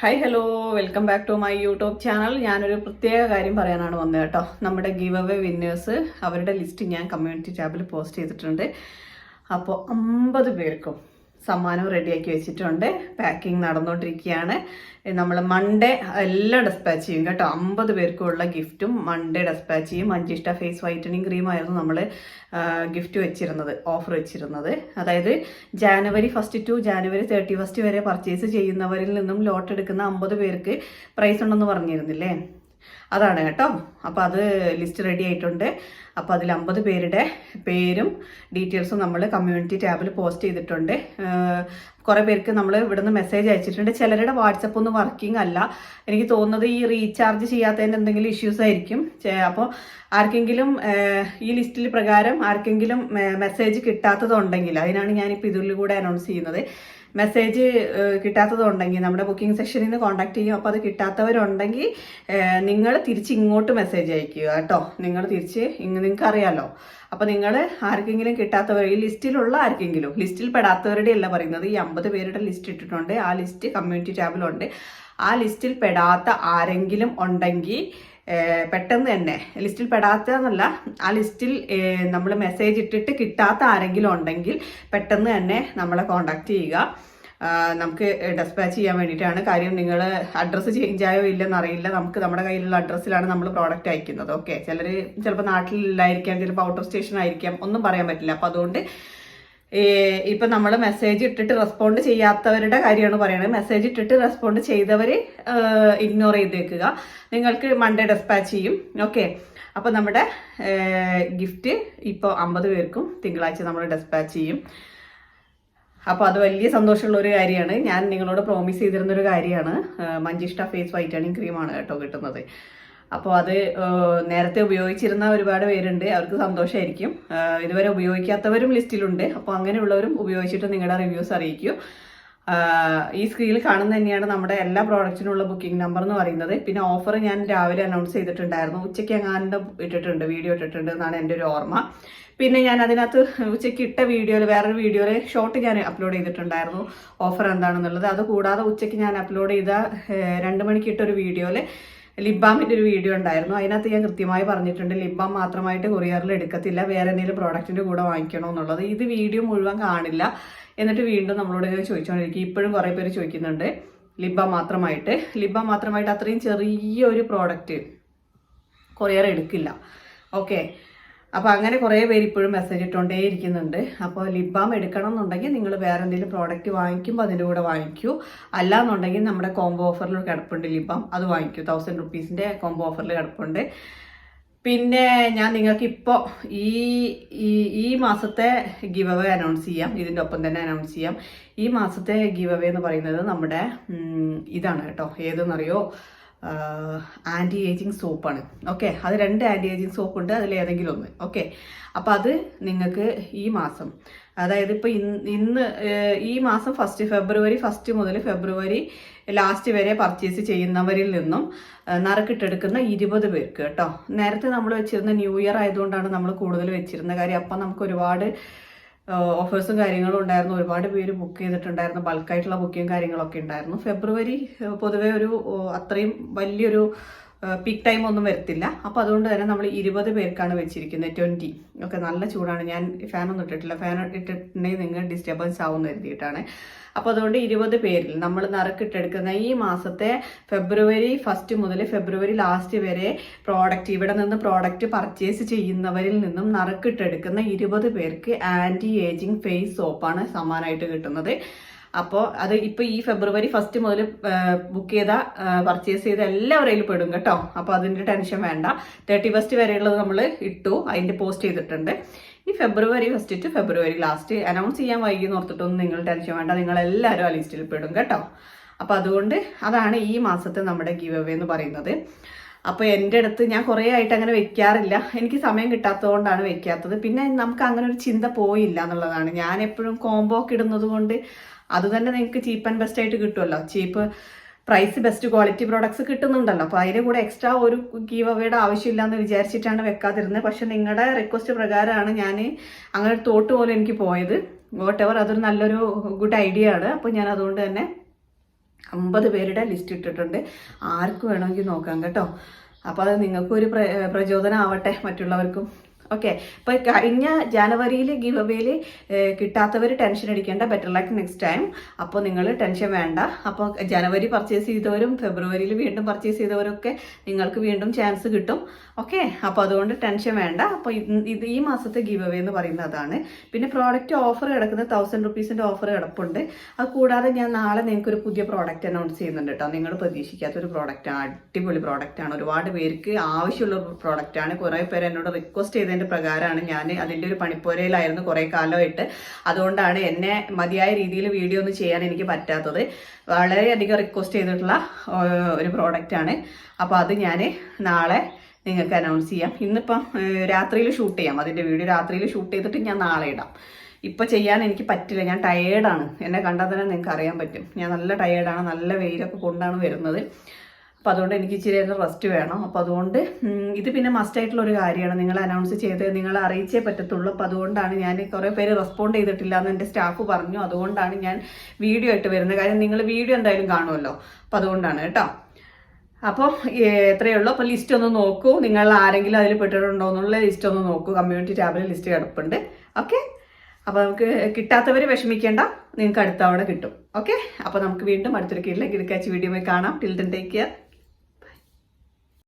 Hi hello welcome back to my YouTube channel ഞാനൊരു പ്രത്യേക കാര്യം പറയാനാണ് വന്നത് കേട്ടോ. നമ്മുടെ ഗീവ് അവേ വിന്നേഴ്സ് അവരുടെ ലിസ്റ്റ് ഞാൻ കമ്മ്യൂണിറ്റി ടാബിൽ പോസ്റ്റ് ചെയ്തിട്ടുണ്ട്. അപ്പോൾ അമ്പത് പേർക്കും സമ്മാനം റെഡിയാക്കി വെച്ചിട്ടുണ്ട്. പാക്കിംഗ് നടന്നുകൊണ്ടിരിക്കുകയാണ് നമ്മൾ മൺഡേ എല്ലാം ഡെസ്പാച്ച് ചെയ്യും കേട്ടോ അമ്പത് പേർക്കുള്ള ഗിഫ്റ്റും മൺഡേ ഡെസ്പാച്ച് ചെയ്യും മഞ്ചിഷ്ട ഫേസ് വൈറ്റനിങ് ക്രീമായിരുന്നു നമ്മൾ ഗിഫ്റ്റ് വെച്ചിരുന്നത് ഓഫർ വെച്ചിരുന്നത്. അതായത് January first to January thirty first വരെ പർച്ചേസ് ചെയ്യുന്നവരിൽ നിന്നും ലോട്ട് എടുക്കുന്ന അമ്പത് പേർക്ക് പ്രൈസ് ഉണ്ടെന്ന് പറഞ്ഞിരുന്നില്ലേ? അതാണ് കേട്ടോ. അപ്പോൾ അത് ലിസ്റ്റ് റെഡി ആയിട്ടുണ്ട്. അപ്പോൾ അതിൽ അമ്പത് പേരുടെ പേരും ഡീറ്റെയിൽസും നമ്മൾ കമ്മ്യൂണിറ്റി ടാബിൽ പോസ്റ്റ് ചെയ്തിട്ടുണ്ട്. കുറേ പേർക്ക് നമ്മൾ ഇവിടുന്ന് മെസ്സേജ് അയച്ചിട്ടുണ്ട്. ചിലരുടെ വാട്സപ്പ് ഒന്നും വർക്കിംഗ് അല്ല. എനിക്ക് തോന്നുന്നത് ഈ റീചാർജ് ചെയ്യാത്തതിന്റെ എന്തെങ്കിലും ഇഷ്യൂസ് ആയിരിക്കും. അപ്പോൾ ആർക്കെങ്കിലും ഈ ലിസ്റ്റിൽ പ്രകാരം ആർക്കെങ്കിലും മെസ്സേജ് കിട്ടാത്തതുണ്ടെങ്കിൽ അതിനാണ് ഞാനിപ്പോൾ ഇതിലൂടെ അനൗൺസ് ചെയ്യുന്നത്. മെസ്സേജ് കിട്ടാത്തതുണ്ടെങ്കിൽ നമ്മുടെ ബുക്കിംഗ് സെക്ഷനിൽ നിന്ന് കോൺടാക്ട് ചെയ്യും. അപ്പോൾ അത് കിട്ടാത്തവരുണ്ടെങ്കിൽ നിങ്ങൾ തിരിച്ച് ഇങ്ങോട്ട് മെസ്സേജ് അയക്കുക കേട്ടോ. നിങ്ങൾ തിരിച്ച് നിങ്ങൾക്ക് അറിയാലോ. അപ്പോൾ നിങ്ങൾ ആർക്കെങ്കിലും കിട്ടാത്തവർ ഈ ലിസ്റ്റിലുള്ള ആർക്കെങ്കിലും ലിസ്റ്റിൽ പെടാത്തവരുടെ അല്ല പറയുന്നത്. ഈ അമ്പത് പേരുടെ ലിസ്റ്റ് ഇട്ടിട്ടുണ്ട്. ആ ലിസ്റ്റ് കമ്മ്യൂണിറ്റി ടാബിലുണ്ട്. ആ ലിസ്റ്റിൽ പെടാത്ത ആരെങ്കിലും ഉണ്ടെങ്കിൽ പെട്ടെന്ന് തന്നെ. ലിസ്റ്റിൽ പെടാത്തതെന്നല്ല ആ ലിസ്റ്റിൽ നമ്മൾ മെസ്സേജ് ഇട്ടിട്ട് കിട്ടാത്ത ആരെങ്കിലും ഉണ്ടെങ്കിൽ പെട്ടെന്ന് തന്നെ നമ്മളെ കോണ്ടാക്ട് ചെയ്യുക. നമുക്ക് ഡെസ്പാച്ച് ചെയ്യാൻ വേണ്ടിയിട്ടാണ്. കാര്യം നിങ്ങൾ അഡ്രസ്സ് ചേഞ്ച് ആയോ ഇല്ലെന്ന് അറിയില്ല. നമുക്ക് നമ്മുടെ കയ്യിലുള്ള അഡ്രസ്സിലാണ് നമ്മൾ പ്രോഡക്റ്റ് അയക്കുന്നത്. ഓക്കെ ചിലർ ചിലപ്പോൾ നാട്ടിലില്ലായിരിക്കാം ചിലപ്പോൾ ഔട്ടർ സ്റ്റേഷൻ ആയിരിക്കാം. ഒന്നും പറയാൻ പറ്റില്ല. അപ്പോൾ അതുകൊണ്ട് ഇപ്പൊ നമ്മൾ മെസ്സേജ് ഇട്ടിട്ട് റെസ്പോണ്ട് ചെയ്യാത്തവരുടെ കാര്യമാണ് പറയുന്നത് മെസ്സേജ് ഇട്ടിട്ട് റെസ്പോണ്ട് ചെയ്തവർ ഇഗ്നോർ ചെയ്തേക്കുക. നിങ്ങൾക്ക് മൺഡേ ഡെസ്പാച്ച് ചെയ്യും. ഓക്കെ അപ്പോൾ നമ്മുടെ ഗിഫ്റ്റ് ഇപ്പോൾ അമ്പത് പേർക്കും തിങ്കളാഴ്ച നമ്മൾ ഡെസ്പാച്ച് ചെയ്യും. അപ്പോൾ അത് വലിയ സന്തോഷമുള്ള ഒരു കാര്യമാണ്. ഞാൻ നിങ്ങളോട് പ്രോമിസ് ചെയ്തിരുന്നൊരു കാര്യമാണ്. മഞ്ചിഷ്ട ഫേസ് വൈറ്റനിങ് ക്രീമാണ് കേട്ടോ കിട്ടുന്നത്. അപ്പോൾ അത് നേരത്തെ ഉപയോഗിച്ചിരുന്ന ഒരുപാട് പേരുണ്ട്. അവർക്ക് സന്തോഷമായിരിക്കും ഇതുവരെ ഉപയോഗിക്കാത്തവരും ലിസ്റ്റിലുണ്ട്. അപ്പോൾ അങ്ങനെയുള്ളവരും ഉപയോഗിച്ചിട്ട് നിങ്ങളുടെ റിവ്യൂസ് അറിയിക്കൂ. ഈ സ്ക്രീനിൽ കാണുന്ന തന്നെയാണ് നമ്മുടെ എല്ലാ പ്രോഡക്റ്റിനുള്ള ബുക്കിംഗ് നമ്പർ എന്ന് പറയുന്നത്. പിന്നെ ഓഫർ ഞാൻ രാവിലെ അനൗൺസ് ചെയ്തിട്ടുണ്ടായിരുന്നു. ഉച്ചയ്ക്ക് എങ്ങാണ്ട് ഇട്ടിട്ടുണ്ട് വീഡിയോ ഇട്ടിട്ടുണ്ട് എന്നാണ് എന്റെ ഒരു ഓർമ്മ. പിന്നെ ഞാൻ അതിനകത്ത് ഉച്ചയ്ക്ക് ഇട്ട വീഡിയോയിൽ വേറൊരു വീഡിയോയിൽ ഷോർട്ട് ഞാൻ അപ്ലോഡ് ചെയ്തിട്ടുണ്ടായിരുന്നു. ഓഫർ എന്താണെന്നുള്ളത്. അതുകൂടാതെ ഉച്ചയ്ക്ക് ഞാൻ അപ്ലോഡ് ചെയ്ത രണ്ട് മണിക്ക് ഇട്ട ഒരു ലിബാമിന്റെ ഒരു വീഡിയോ ഉണ്ടായിരുന്നു. അതിനകത്ത് ഞാൻ കൃത്യമായി പറഞ്ഞിട്ടുണ്ട് ലിബാം മാത്രമായിട്ട് കൊറിയറിൽ എടുക്കത്തില്ല വേറെ എന്തെങ്കിലും പ്രോഡക്റ്റിന്റെ കൂടെ വാങ്ങിക്കണോ എന്നുള്ളത്. ഇത് വീഡിയോ മുഴുവൻ കാണില്ല. എന്നിട്ട് വീണ്ടും നമ്മളോട് ഇങ്ങനെ ചോദിച്ചുകൊണ്ടിരിക്കും. ഇപ്പോഴും കുറേ പേര് ചോദിക്കുന്നുണ്ട് ലിബ മാത്രമായിട്ട്. ലിബ മാത്രമായിട്ട് അത്രയും ചെറിയൊരു പ്രോഡക്റ്റ് കൊറിയർ എടുക്കില്ല. ഓക്കെ അപ്പോൾ അങ്ങനെ കുറേ പേര് ഇപ്പോഴും മെസ്സേജ് ഇട്ടുകൊണ്ടേ ഇരിക്കുന്നുണ്ട്. അപ്പോൾ ലിപ് ബാം എടുക്കണം എന്നുണ്ടെങ്കിൽ നിങ്ങൾ വേറെ എന്തെങ്കിലും പ്രോഡക്റ്റ് വാങ്ങിക്കുമ്പോൾ അതിന്റെ കൂടെ വാങ്ങിക്കൂ. അല്ല എന്നുണ്ടെങ്കിൽ നമ്മുടെ കോംബോ ഓഫറിൽ കിടപ്പുണ്ട് ലിപ് ബാം അത് വാങ്ങിക്കൂ. തൗസൻഡ് റുപ്പീസിന്റെ കോംബോ ഓഫറിൽ കിടപ്പുണ്ട്. പിന്നെ ഞാൻ നിങ്ങൾക്ക് ഇപ്പോൾ ഈ ഈ മാസത്തെ ഗിവ് അവേ അനൗൺസ് ചെയ്യാം. ഇതിന്റെ ഒപ്പം തന്നെ അനൗൺസ് ചെയ്യാം. ഈ മാസത്തെ ഗിവ് അവേ എന്ന് പറയുന്നത് നമ്മുടെ ഇതാണ് കേട്ടോ. ഏതെന്നറിയോ? ആന്റി ഏജിങ് സോപ്പാണ് ഓക്കെ അത് രണ്ട് ആന്റി ഏജിങ് സോപ്പ് ഉണ്ട് അതിൽ ഏതെങ്കിലും ഒന്ന്. ഓക്കെ അപ്പോൾ അത് നിങ്ങൾക്ക് ഈ മാസം അതായത് ഇപ്പോൾ ഇന്ന് ഈ മാസം ഫസ്റ്റ് ഫെബ്രുവരി ഫസ്റ്റ് മുതൽ ഫെബ്രുവരി ലാസ്റ്റ് വരെ പർച്ചേസ് ചെയ്യുന്നവരിൽ നിന്നും നറുക്കിട്ടെടുക്കുന്ന ഇരുപത് പേർക്ക് കേട്ടോ. നേരത്തെ നമ്മൾ വെച്ചിരുന്ന ന്യൂ ഇയർ ആയതുകൊണ്ടാണ് നമ്മൾ കൂടുതൽ വെച്ചിരുന്ന കാര്യം. അപ്പം നമുക്ക് ഒരുപാട് ഓഫേഴ്സും കാര്യങ്ങളും ഉണ്ടായിരുന്നു. ഒരുപാട് പേര് ബുക്ക് ചെയ്തിട്ടുണ്ടായിരുന്നു. ബൾക്കായിട്ടുള്ള ബുക്കിങ് കാര്യങ്ങളൊക്കെ ഉണ്ടായിരുന്നു. ഫെബ്രുവരി പൊതുവേ ഒരു അത്രയും വലിയൊരു പീക്ക് ടൈം ഒന്നും വരത്തില്ല. അപ്പോൾ അതുകൊണ്ട് തന്നെ നമ്മൾ ഇരുപത് പേർക്കാണ് വെച്ചിരിക്കുന്നത്. ട്വന്റി ഒക്കെ നല്ല ചൂടാണ്. ഞാൻ ഫാനൊന്നും ഇട്ടിട്ടില്ല. ഫാൻ ഇട്ടിട്ടുണ്ടെങ്കിൽ നിങ്ങൾ ഡിസ്റ്റർബൻസ് ആവുമെന്ന് കരുതിയിട്ടാണ്. അപ്പോൾ അതുകൊണ്ട് ഇരുപത് പേരിൽ നമ്മൾ നറുക്കിട്ടെടുക്കുന്ന ഈ മാസത്തെ ഫെബ്രുവരി ഫസ്റ്റ് മുതൽ ഫെബ്രുവരി ലാസ്റ്റ് വരെ പ്രോഡക്റ്റ് ഇവിടെ നിന്ന് പ്രോഡക്റ്റ് പർച്ചേസ് ചെയ്യുന്നവരിൽ നിന്നും നറുക്കിട്ടെടുക്കുന്ന ഇരുപത് പേർക്ക് ആന്റി ഏജിങ് ഫേസ് സോപ്പാണ് സമ്മാനമായിട്ട് കിട്ടുന്നത്. അപ്പോൾ അത് ഇപ്പോൾ ഈ ഫെബ്രുവരി ഫസ്റ്റ് മുതൽ ബുക്ക് ചെയ്ത പർച്ചേസ് ചെയ്ത എല്ലാവരെയും പെടും കേട്ടോ. അപ്പോൾ അതിന്റെ ടെൻഷൻ വേണ്ട. തേർട്ടി ഫസ്റ്റ് വരെയുള്ളത് നമ്മൾ ഇട്ടു അതിന്റെ പോസ്റ്റ് ചെയ്തിട്ടുണ്ട്. ഈ February first to February last announce ചെയ്യാൻ വൈകി ഓർത്തിട്ടൊന്നും നിങ്ങൾ ടെൻഷൻ വേണ്ട. നിങ്ങളെല്ലാവരും ആ ലിസ്റ്റിൽ പെടും കേട്ടോ. അപ്പോൾ അതുകൊണ്ട് അതാണ് ഈ മാസത്തെ നമ്മുടെ ഗീവ് എന്ന് പറയുന്നത്. അപ്പോൾ എന്റെ അടുത്ത് ഞാൻ കുറേ ആയിട്ട് അങ്ങനെ വെക്കാറില്ല. എനിക്ക് സമയം കിട്ടാത്തതുകൊണ്ടാണ് വെക്കാത്തത്. പിന്നെ നമുക്ക് അങ്ങനെ ഒരു ചിന്ത പോയില്ല എന്നുള്ളതാണ്. ഞാൻ എപ്പോഴും കോംബോ ഒക്കെ ഇടുന്നത് കൊണ്ട് അത് തന്നെ നിങ്ങൾക്ക് ചീപ്പ് ആൻഡ് ബെസ്റ്റ് ആയിട്ട് കിട്ടുമല്ലോ cheap price best quality products കിട്ടുന്നുണ്ടല്ലോ. അപ്പോൾ അതിന്റെ കൂടെ എക്സ്ട്രാ ഒരു ഗീവ് അവയുടെ ആവശ്യമില്ല എന്ന് വിചാരിച്ചിട്ടാണ് വെക്കാതിരുന്നത്. പക്ഷെ നിങ്ങളുടെ റിക്വസ്റ്റ് പ്രകാരമാണ് ഞാൻ അങ്ങനെ ഒരു തോട്ട് പോലെ എനിക്ക് പോയത്. വോട്ട് എവർ അതൊരു നല്ലൊരു ഗുഡ് ഐഡിയ ആണ്. അപ്പോൾ ഞാൻ അതുകൊണ്ട് തന്നെ അമ്പത് പേരുടെ ലിസ്റ്റ് ഇട്ടിട്ടുണ്ട്. ആർക്ക് വേണമെങ്കിൽ നോക്കാം കേട്ടോ. അപ്പോൾ അത് നിങ്ങൾക്കൊരു പ്ര പ്രചോദനം ആവട്ടെ മറ്റുള്ളവർക്കും. ഓക്കെ ഇപ്പോൾ കഴിഞ്ഞ ജാനുവരിയിൽ ഗീവ് അവേയിൽ കിട്ടാത്തവർ ടെൻഷൻ അടിക്കേണ്ട. ബെറ്റർ ലൈക്ക് നെക്സ്റ്റ് ടൈം അപ്പോൾ നിങ്ങൾ ടെൻഷൻ വേണ്ട. അപ്പോൾ ജനുവരി പർച്ചേസ് ചെയ്തവരും ഫെബ്രുവരിയിൽ വീണ്ടും പർച്ചേസ് ചെയ്തവരൊക്കെ നിങ്ങൾക്ക് വീണ്ടും ചാൻസ് കിട്ടും. ഓക്കെ അപ്പോൾ അതുകൊണ്ട് ടെൻഷൻ വേണ്ട. അപ്പോൾ ഇത് ഈ മാസത്തെ ഗീവ് അവേ എന്ന് പറയുന്നത് അതാണ്. പിന്നെ പ്രോഡക്റ്റ് ഓഫർ കിടക്കുന്നത് തൗസൻഡ് റുപ്പീസിന്റെ ഓഫർ കിടപ്പുണ്ട്. അത് കൂടാതെ ഞാൻ നാളെ നിങ്ങൾക്ക് ഒരു പുതിയ പ്രോഡക്റ്റ് അനൗൺസ് ചെയ്യുന്നുണ്ട് കേട്ടോ നിങ്ങൾ പ്രതീക്ഷിക്കാത്തൊരു പ്രോഡക്റ്റാണ് അടിപൊളി പ്രോഡക്റ്റാണ് ഒരുപാട് പേർക്ക് ആവശ്യമുള്ള പ്രോഡക്റ്റാണ് കുറേ പേര് എന്നോട് റിക്വസ്റ്റ് ചെയ്തതിന്റെ പ്രകാരമാണ് ഞാൻ അതിന്റെ ഒരു പണിപ്പോരയിലായിരുന്നു കുറേ കാലമായിട്ട്. അതുകൊണ്ടാണ് എന്നെ മതിയായ രീതിയിൽ വീഡിയോ ഒന്നും ചെയ്യാൻ എനിക്ക് പറ്റാത്തത്. വളരെയധികം റിക്വസ്റ്റ് ചെയ്തിട്ടുള്ള ഒരു പ്രോഡക്റ്റാണ് അപ്പോൾ അത് ഞാൻ നാളെ നിങ്ങൾക്ക് അനൗൺസ് ചെയ്യാം. ഇന്നിപ്പം രാത്രിയിൽ ഷൂട്ട് ചെയ്യാം. അതിന്റെ വീഡിയോ രാത്രിയിൽ ഷൂട്ട് ചെയ്തിട്ട് ഞാൻ നാളെ ഇടാം. ഇപ്പം ചെയ്യാൻ എനിക്ക് പറ്റില്ല. ഞാൻ ടയേർഡാണ് എന്നെ കണ്ടാൽ തന്നെ നിങ്ങൾക്ക് അറിയാൻ പറ്റും. ഞാൻ നല്ല ടയേർഡാണ് നല്ല വെയിലൊക്കെ കൊണ്ടാണ് വരുന്നത്. അപ്പോൾ അതുകൊണ്ട് എനിക്ക് ഇച്ചിരി നേരം റെസ്റ്റ് വേണം. അപ്പോൾ അതുകൊണ്ട് ഇത് പിന്നെ മസ്റ്റ് ആയിട്ടുള്ള ഒരു കാര്യമാണ്. നിങ്ങൾ അനൗൺസ് ചെയ്ത് നിങ്ങൾ അറിയിച്ചേ പറ്റത്തുള്ളൂ. അപ്പോൾ അതുകൊണ്ടാണ് ഞാൻ കുറേ പേര് റെസ്പോണ്ട് ചെയ്തിട്ടില്ല എന്ന് എന്റെ സ്റ്റാഫ് പറഞ്ഞു. അതുകൊണ്ടാണ് ഞാൻ വീഡിയോ ആയിട്ട് വരുന്നത്. കാര്യം നിങ്ങൾ വീഡിയോ എന്തായാലും കാണുമല്ലോ. അപ്പോൾ അതുകൊണ്ടാണ് കേട്ടോ അപ്പോൾ എത്രയേ ഉള്ളൂ. അപ്പോൾ ലിസ്റ്റ് ഒന്ന് നോക്കൂ. നിങ്ങൾ ആരെങ്കിലും അതിൽ പെട്ടിട്ടുണ്ടോ എന്നുള്ള ലിസ്റ്റ് ഒന്ന് നോക്കൂ. കമ്മ്യൂണിറ്റി ടാബിൽ ലിസ്റ്റ് കിടപ്പുണ്ട്. ഓക്കെ അപ്പോൾ നമുക്ക് കിട്ടാത്തവർ വിഷമിക്കേണ്ട. നിങ്ങൾക്ക് അടുത്ത തവണ കിട്ടും. ഓക്കെ അപ്പോൾ നമുക്ക് വീണ്ടും അടുത്തൊരു കീഴിലേക്ക് ഇടുക്കാച്ച് വീഡിയോ കാണാം. Till then take care